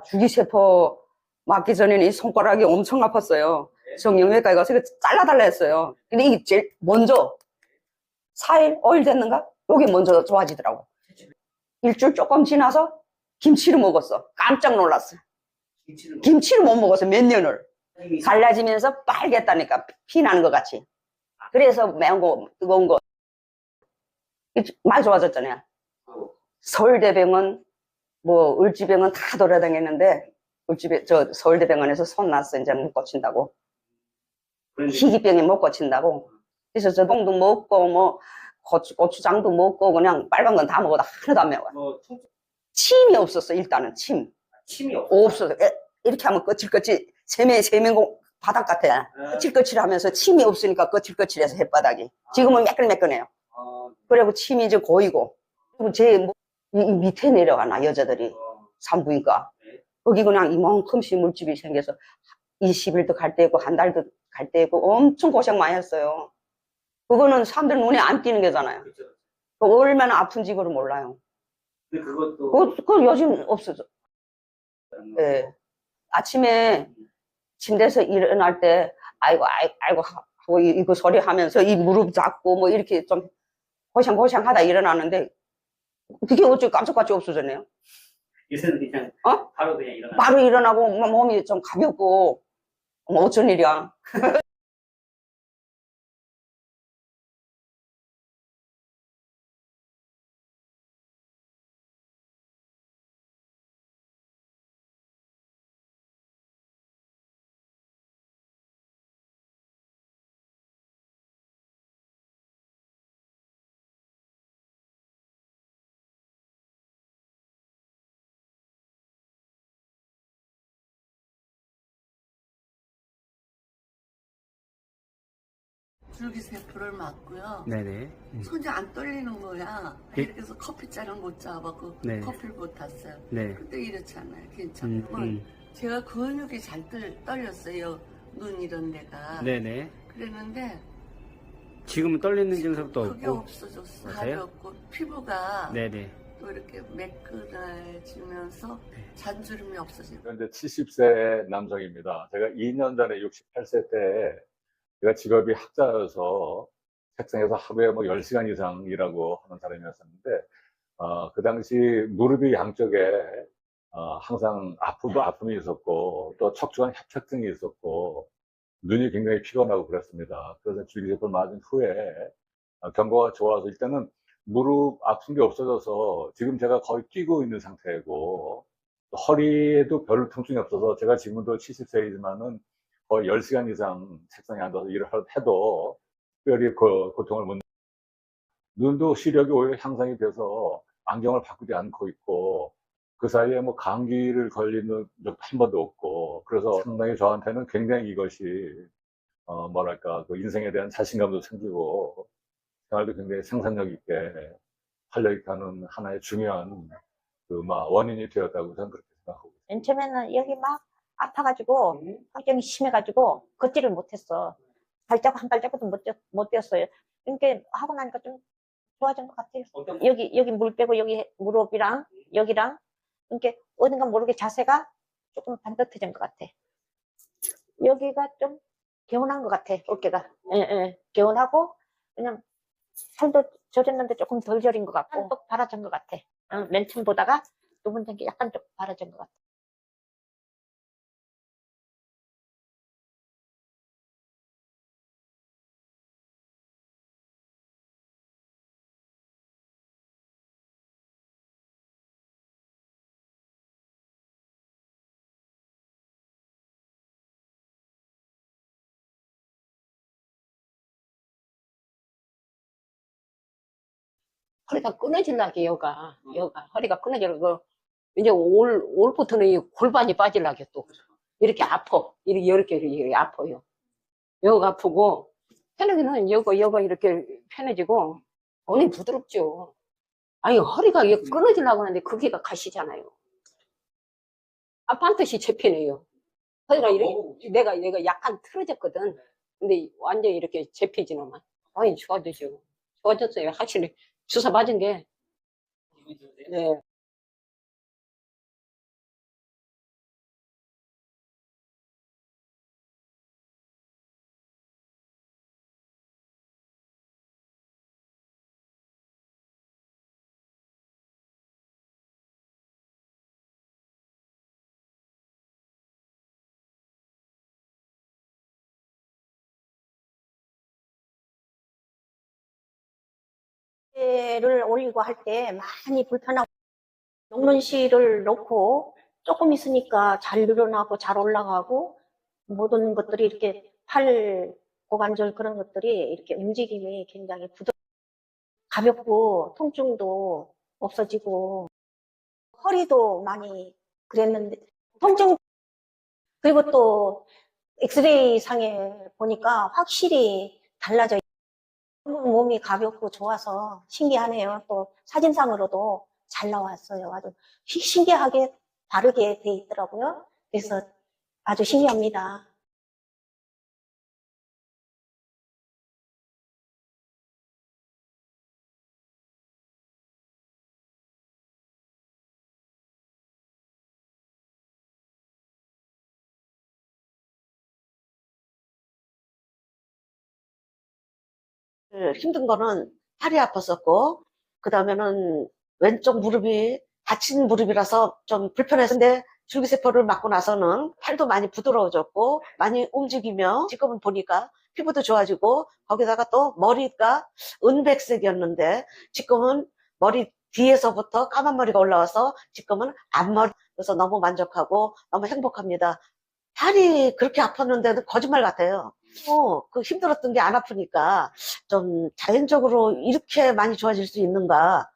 주기 세포 맞기 전에는 이 손가락이 엄청 아팠어요. 정형외과에 가서 이거 잘라달라 했어요. 근데 이게 제일 먼저 4일, 5일 됐는가? 여기 먼저 좋아지더라고. 일주일 조금 지나서 김치를 먹었어. 깜짝 놀랐어. 김치를 먹- 김치를 못 먹었어, 몇 년을. 갈라지면서 빨겠다니까, 피 나는 것 같이. 그래서 매운 거, 뜨거운 거. 이- 많이 좋아졌잖아요. 서울대병원, 뭐, 을지병원 다 돌아다녔는데, 을지병, 저 서울대병원에서 손 났어. 이제 못 고친다고. 희귀병이 못 고친다고. 그래서 저 동도 먹고, 뭐, 고추, 고추장도 먹고, 그냥 빨간 건 다 먹어도 하나도 안 매워. 뭐 통- 침이 없었어, 일단은, 침. 침이 없어. 없어서 에, 이렇게 하면 거칠거칠 세면 세면 바닥 같아 거칠거칠하면서 침이 없으니까 거칠거칠해서 햇바닥이 지금은 매끈매끈해요 아, 그리고 침이 이제 고이고 그리고 제 뭐- 이, 이 밑에 내려가나 여자들이. 어, 산부인과. 네. 거기 그냥 이만큼씩 물집이 생겨서 20일도 갈때 있고 한 달도 갈때 있고 엄청 고생 많이 했어요. 그거는 사람들 눈에 안 띄는 거잖아요. 그렇죠. 그 얼마나 아픈지 그걸 몰라요. 근데 그것도 그거, 그거 요즘 없어져. 예. 아침에 침대에서 일어날 때 아이고 아이고 아이고 하고 이- 이거 소리 하면서 이 무릎 잡고 뭐 이렇게 좀 고생고생 하다 일어나는데 그게 어째 깜짝같이 없어졌네요. 요새는 그냥 어? 바로 그냥 일어나. 바로 일어나고 뭐 몸이 좀 가볍고 뭐 어쩐 일이야. 줄기세포를 맞고요. 네네. 음. 손이 안 떨리는 거야. 예. 이렇게 해서 커피잔을 못 잡았고 네. 커피를 못 탔어요. 네. 그때 이렇지 않아요. 음, 괜찮고 음. 제가 근육이 잘 떨, 떨렸어요. 눈 이런 데가. 네네. 그랬는데 지금은 떨리는 증상도 그게 없고. 없어졌어. 없어요? 가볍고 피부가 네네. 또 이렇게 매끈해지면서 네. 잔주름이 없어지고 현재 70세 남성입니다. 제가 2년 전에 68세 때 제가 직업이 학자여서 책상에서 하루에 뭐 10시간 이상 일하고 하는 사람이었었는데 어, 그 당시 무릎이 양쪽에 어, 항상 아프고 아픔이 있었고 또 척추관 협착증이 있었고 눈이 굉장히 피곤하고 그랬습니다. 그래서 줄기세포를 맞은 후에 어, 경과가 좋아서 일단은 무릎 아픈 게 없어져서 지금 제가 거의 뛰고 있는 상태고 허리에도 별 통증이 없어서 제가 지금도 70세이지만은 거의 10시간 이상 책상에 앉아서 일을 해도 특별히 그 고통을 못 눈도 시력이 오히려 향상이 돼서 안경을 바꾸지 않고 있고 그 사이에 뭐 감기를 걸리는 적도 한 번도 없고 그래서 상당히 저한테는 굉장히 이것이 어 뭐랄까 그 인생에 대한 자신감도 생기고 생활도 굉장히 생산력 있게 활력 있게 하는 하나의 중요한 그 막 원인이 되었다고 저는 그렇게 생각하고 있습니다. 맨 처음에는 여기 막 아파가지고 걱정이 심해가지고 걷지를 못했어. 발자국 한 발자국도 못, 뛰- 못 뛰었어요. 그러니까 하고 나니까 좀 좋아진 것 같아요. 어떤 여기 여기 물 빼고 여기 무릎이랑 여기랑 이렇게 어딘가 모르게 자세가 조금 반듯해진 것 같아. 여기가 좀 개운한 것 같아. 어깨가. 예, 예. 개운하고 그냥 살도 저렸는데 조금 덜 저린 것 같고 또 바라진 것 같아. 어, 맨 처음 보다가 두 번째 게 약간 좀 바라진 것 같아. 허리가 끊어질라게 여가 여가. 허리가 끊어질라고 이제 올 올부터는 이 골반이 빠질라게 또 이렇게 아파. 이렇게 이렇게 이렇게 아파요. 여가 아프고 편하기는 여가 여가 이렇게 편해지고 언니 부드럽죠. 아니 허리가 이게 끊어질라고 하는데 그게가 가시잖아요. 아파한테시 재편해요. 허리가 이렇게 내가 내가 약간 틀어졌거든. 근데 완전히 이렇게 재피지는 만 아니 좋아지죠 좋아졌어요. 확실히 주사 맞은 게? 네. 를 올리고 할 때 많이 불편하고 녹는실을 놓고 조금 있으니까 잘 늘어나고 잘 올라가고 모든 것들이 이렇게 팔 고관절 그런 것들이 이렇게 움직임이 굉장히 부드 가볍고 통증도 없어지고 허리도 많이 그랬는데 통증 그리고 또 엑스레이 상에 보니까 확실히 달라져 몸이 가볍고 좋아서 신기하네요. 또 사진상으로도 잘 나왔어요. 아주 시- 신기하게 바르게 돼 있더라고요. 그래서 아주 신기합니다. 힘든 거는 팔이 아팠었고, 그 다음에는 왼쪽 무릎이 다친 무릎이라서 좀 불편했는데 줄기세포를 맞고 나서는 팔도 많이 부드러워졌고, 많이 움직이며, 지금은 보니까 피부도 좋아지고, 거기다가 또 머리가 은백색이었는데, 지금은 머리 뒤에서부터 까만 머리가 올라와서 지금은 앞머리, 그래서 너무 만족하고 너무 행복합니다. 팔이 그렇게 아팠는데도 거짓말 같아요. 어, 그 힘들었던 게 안 아프니까 좀 자연적으로 이렇게 많이 좋아질 수 있는가